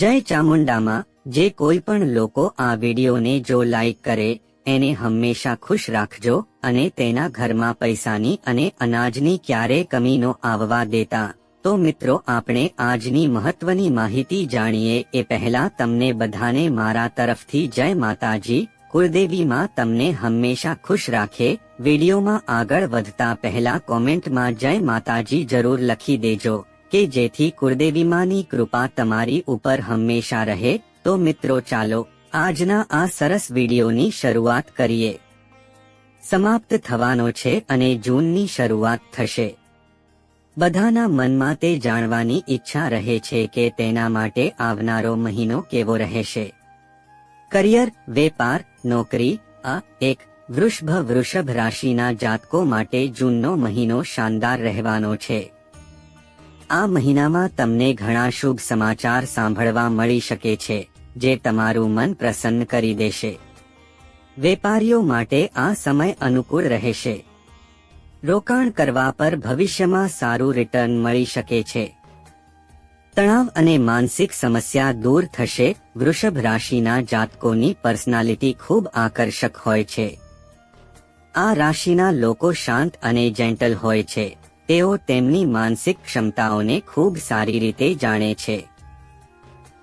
જય ચામુંડામાં જે કોઈ પણ લોકો આ વિડીયોને જો લાઈક કરે, એને હંમેશા ખુશ રાખજો અને તેના ઘરમાં પૈસાની અને અનાજની ક્યારે કમીનો આવવા દેતા. તો મિત્રો, આપણે આજની મહત્વની માહિતી જાણીએ. એ પહેલા તમને બધાને મારા તરફથી જય માતાજી. કુળદેવી માં તમને હંમેશા ખુશ રાખે. વિડીયોમાં આગળ વધતા પહેલા કોમેન્ટમાં જય માતાજી જરૂર લખી દેજો. કે જેથી કુળદેવીમાની કૃપા તમારી ઉપર હંમેશા રહે, તો મિત્રો ચાલો આજના આ સરસ વિડીયોની શરૂઆત કરીએ. સમાપ્ત થવાનો છે અને જૂનની શરૂઆત થશે. બધાના મનમાં તે જાણવાની ઈચ્છા રહે છે કે તેના માટે આવનારો મહિનો કેવો રહેશે. કરિયર, વેપાર, નોકરી, આ એક વૃષભ વૃષભ રાશિના જાતકો માટે જૂનનો મહિનો શાનદાર રહેવાનો છે. આ મહિનામાં તમને ઘણા શુભ સમાચાર સાંભળવા મળી શકે છે, જે તમારું મન પ્રસન્ન કરી દેશે. વેપારીઓ માટે આ સમય અનુકૂળ રહેશે. રોકાણ કરવા પર ભવિષ્યમાં સારું રિટર્ન મળી શકે છે. તણાવ અને માનસિક સમસ્યા દૂર થશે, વૃષભ રાશિના જાતકોની પર્સનાલિટી ખૂબ આકર્ષક હોય છે. આ રાશિના લોકો શાંત અને જેન્ટલ હોય છે. તેઓ તેમની માનસિક ક્ષમતાઓને ખૂબ સારી રીતે જાણે છે.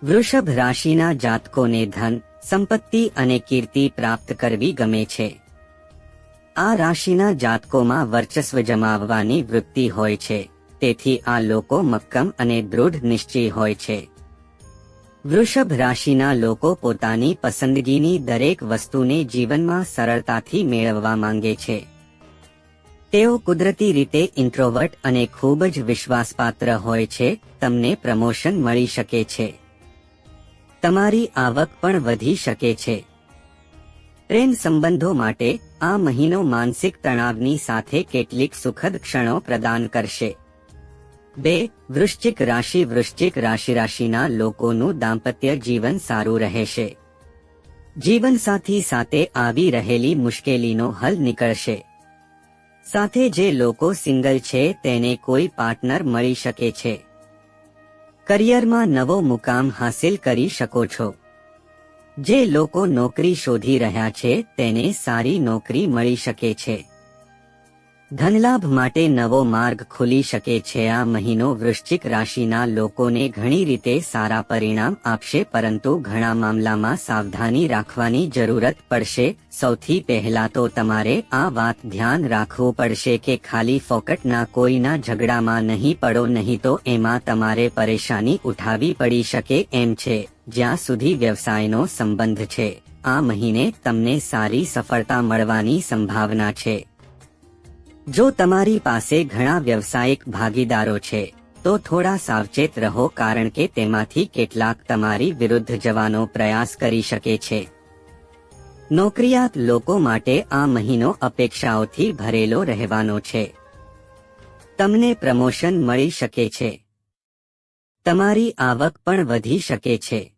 વૃષભ રાશિના જાતકોને ધન, સંપત્તિ અને કીર્તિ પ્રાપ્ત કરવી ગમે છે. આ રાશિના જાતકોમાં વર્ચસ્વ જમાવવાની વૃત્તિ હોય છે, તેથી આ લોકો મક્કમ અને દૃઢ નિશ્ચય હોય છે. વૃષભ રાશિના લોકો પોતાની પસંદગીની દરેક વસ્તુને જીવનમાં સરળતાથી મેળવવા માંગે છે. તેઓ કુદરતી રીતે ઇન્ટ્રોવર્ટ અને ખૂબ જ વિશ્વાસપાત્ર હોય છે, તમને પ્રમોશન મળી શકે છે. તમારી આવક પણ વધી શકે છે. પ્રેમ સંબંધો માટે, આ મહિનો માનસિક તણાવની સાથે કેટલીક સુખદ ક્ષણો પ્રદાન કરશે. બે, વૃશ્ચિક રાશિ વૃશ્ચિક રાશિ રાશિના લોકોનું દાંપત્ય જીવન સારું રહેશે. જીવનસાથી સાથે આવી રહેલી મુશ્કેલીનો હલ નીકળશે. સાથે જે લોકો સિંગલ છે તેને કોઈ પાર્ટનર મળી શકે છે. કરિયરમાં નવો મુકામ હાંસિલ કરી શકો છો. જે લોકો નોકરી શોધી રહ્યા છે તેને સારી નોકરી મળી શકે છે. ધનલાભ માટે નવો માર્ગ ખુલી શકે છે. આ મહિનો વૃશ્ચિક રાશિના લોકોને ઘણી રીતે સારા પરિણામ આપશે, પરંતુ ઘણા મામલામાં સાવધાની રાખવાની જરૂરત પડશે. સૌથી પહેલા તો તમારે આ વાત ધ્યાન રાખવું પડશે કે ખાલી ફોકટના કોઈના ઝઘડામાં નહીં પડો, નહીં તો એમાં તમારે પરેશાની ઉઠાવી પડી શકે એમ છે. જ્યાં સુધી વ્યવસાયનો સંબંધ છે, આ મહિને તમને સારી સફળતા મળવાની સંભાવના છે. જો તમારી પાસે ઘણા વ્યવસાયિક ભાગીદારો છે, તો થોડા સાવચેત રહો કારણ કે તેમાંથી કેટલાક તમારી વિરુદ્ધ જવાનો પ્રયાસ કરી શકે છે. નોકરિયાત લોકો માટે આ મહિનો અપેક્ષાઓથી ભરેલો રહેવાનો છે. તમને પ્રમોશન મળી શકે છે. તમારી આવક પણ વધી શકે છે.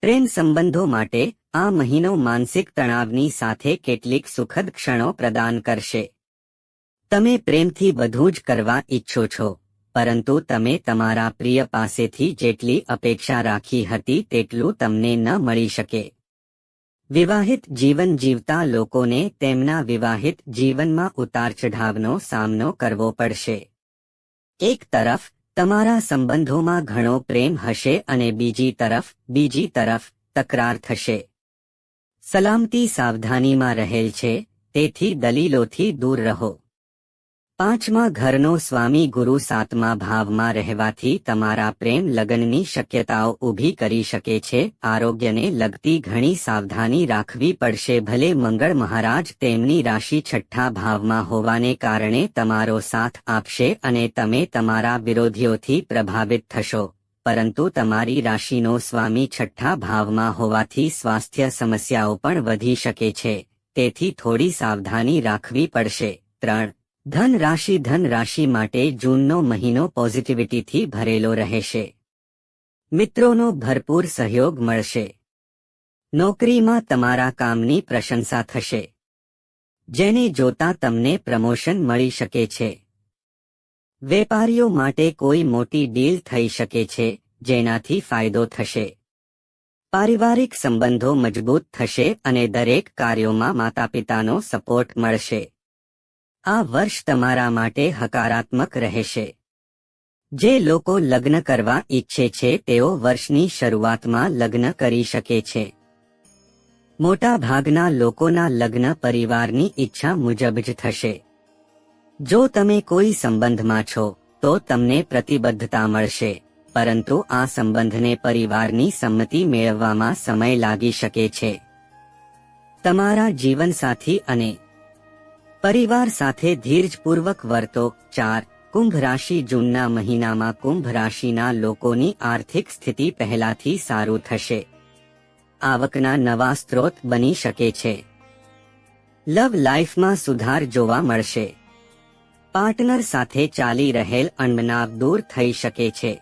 પ્રેમ સંબંધો માટે આ મહિનો માનસિક તણાવની સાથે કેટલીક સુખદ ક્ષણો પ્રદાન કરશે. તમે પ્રેમથી બધું જ કરવા ઈચ્છો છો, પરંતુ તમે તમારા પ્રિય પાસેથી જેટલી અપેક્ષા રાખી હતી તેટલું તમને ન મળી શકે. વિવાહિત જીવન જીવતા લોકોને તેમના વિવાહિત જીવનમાં ઉતાર ચઢાવનો સામનો કરવો પડશે. એક તરફ, તમારા સંબંધોમાં ઘણો પ્રેમ હશે અને બીજી તરફ બીજી તરફ તકરાર થશે. સલામતી સાવધાનીમાં રહેલ છે, તેથી દલીલોથી દૂર રહો. પાંચમા ઘરનો સ્વામી ગુરુ સાતમા ભાવમાં રહેવાથી તમારા પ્રેમ લગ્નની શક્યતાઓ ઊભી કરી શકે છે, આરોગ્યને લગતી ઘણી સાવધાની રાખવી પડશે, ભલે મંગળ મહારાજ તેમની રાશિ છઠ્ઠા ભાવમાં હોવાને કારણે તમારો સાથ આપશે અને તમે તમારા વિરોધીઓથી પ્રભાવિત થશો, પરંતુ તમારી રાશિનો સ્વામી છઠ્ઠા ભાવમાં હોવાથી સ્વાસ્થ્ય સમસ્યાઓ પણ વધી શકે છે, તેથી થોડી સાવધાની રાખવી પડશે. ત્રણ ધન રાશિ ધન રાશિ માટે જૂનનો મહિનો પોઝિટિવિટીથી ભરેલો રહેશે. મિત્રોનો ભરપૂર સહયોગ મળશે. નોકરીમાં તમારા કામની પ્રશંસા થશે. જેને જોતા તમને પ્રમોશન મળી શકે છે. વેપારીઓ માટે કોઈ મોટી ડીલ થઈ શકે છે, જેનાથી ફાયદો થશે. પારિવારિક સંબંધો મજબૂત થશે અને દરેક કાર્યોમાં માતા પિતાનો સપોર્ટ મળશે. આ વર્ષ તમારા માટે હકારાત્મક રહેશે. જે લોકો લગ્ન કરવા ઈચ્છે છે, તેઓ વર્ષની શરૂઆતમાં લગ્ન કરી શકે છે. મોટા ભાગના લોકોના લગ્ન પરિવારની ઈચ્છા મુજબ જ થશે. જો તમે કોઈ સંબંધમાં છો, તો તમને પ્રતિબદ્ધતા મળશે, પરંતુ આ સંબંધને પરિવારની સંમતિ મેળવવામાં સમય લાગી શકે છે. તમારા જીવનસાથી અને પરિવાર સાથે ધીરજપૂર્વક વર્તો. ચાર, કુંભ રાશિ જૂનના મહિનામાં કુંભ રાશિના લોકોની આર્થિક સ્થિતિ પહેલાથી સારું થશે. આવકના નવા સ્ત્રોત બની શકે છે. લવ લાઈફમાં સુધાર જોવા મળશે. પાર્ટનર સાથે ચાલી રહેલ અણબનાવ દૂર થઈ શકે છે.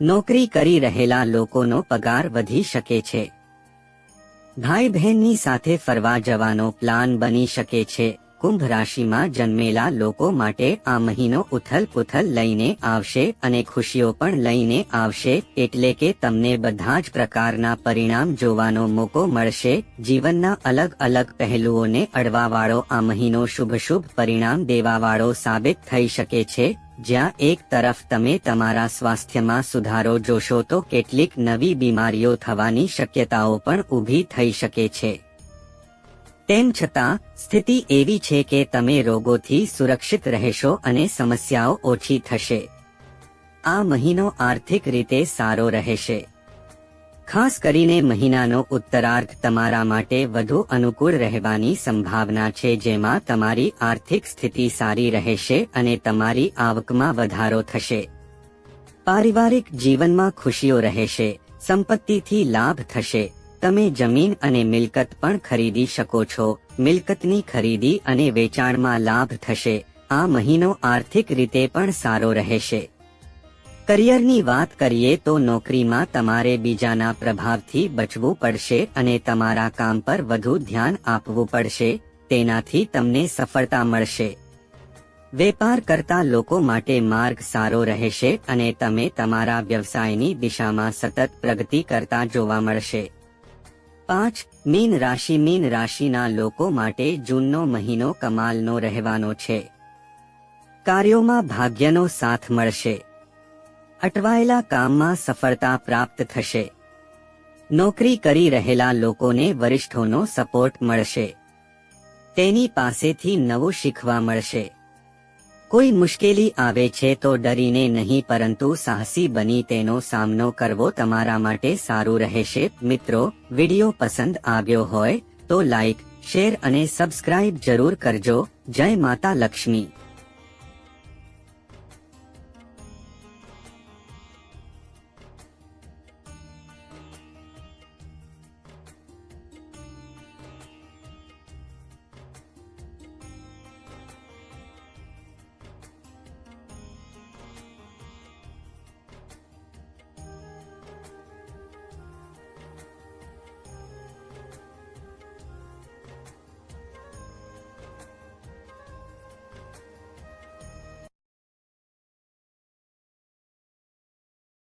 નોકરી કરી રહેલા લોકોનો પગાર વધી શકે છે. ભાઈ બહેનની સાથે ફરવા જવાનો પ્લાન બની શકે છે. કુંભ રાશિમાં જન્મેલા લોકો માટે આ મહિનો ઉથલ પુથલ લઈને આવશે અને ખુશીઓ પણ લઈને આવશે એટલે કે તમને બધા જ પ્રકારના પરિણામ જોવાનો મોકો મળશે. જીવનના અલગ અલગ પહેલુઓને અડવાવાળો આ મહિનો શુભ શુભ પરિણામ દેવાવાળો સાબિત થઈ શકે છે. જ્યાં એક તરફ તમે તમારા સ્વાસ્થ્યમાં સુધારો જોશો તો કેટલીક નવી બીમારીઓ થવાની શક્યતાઓ પણ ઊભી થઈ શકે છે. તેમ છતાં, સ્થિતિ એવી છે કે તમે રોગોથી સુરક્ષિત રહેશો અને સમસ્યાઓ ઓછી થશે. આ મહિનો આર્થિક રીતે સારો રહેશે. ખાસ કરીને મહિનાનો ઉત્તરાર્ધ તમારા માટે વધુ અનુકૂળ રહેવાની સંભાવના છે જેમાં તમારી આર્થિક સ્થિતિ સારી રહેશે અને તમારી આવકમાં વધારો થશે. પારિવારિક જીવનમાં ખુશીઓ રહેશે, સંપત્તિથી લાભ થશે. તમે જમીન અને મિલકત પણ ખરીદી શકો છો. મિલકતની ખરીદી અને વેચાણમાં લાભ થશે. આ મહિનો આર્થિક રીતે પણ સારો રહેશે. કરિયરની વાત કરીએ તો નોકરીમાં તમારે બીજાના પ્રભાવથી બચવું પડશે અને તમારા કામ પર વધુ ધ્યાન આપવું પડશે. તેનાથી તમને સફળતા મળશે. વેપાર કરતા લોકો માટે માર્ગ સારો રહેશે અને તમે તમારા વ્યવસાયની દિશામાં સતત પ્રગતિ કરતા જોવા મળશે. પાંચ, મીન રાશિ, મીન રાશિના લોકો માટે જૂનનો મહિનો કમાલનો રહેવાનો છે. કાર્યોમાં ભાગ્યનો સાથ મળશે. અટવાયેલા કામમાં સફળતા પ્રાપ્ત થશે. નોકરી કરી રહેલા લોકોને વરિષ્ઠોનો સપોર્ટ મળશે. તેની પાસેથી નવું શીખવા મળશે. કોઈ મુશ્કેલી આવે છે તો ડરીને નહીં, પરંતુ સાહસી બની તેનો સામનો કરવો તમારા માટે સારું રહેશે. મિત્રો, વિડિયો પસંદ આવ્યો હોય તો લાઈક, શેર અને સબસ્ક્રાઇબ જરૂર કરજો. જય માતા લક્ષ્મી.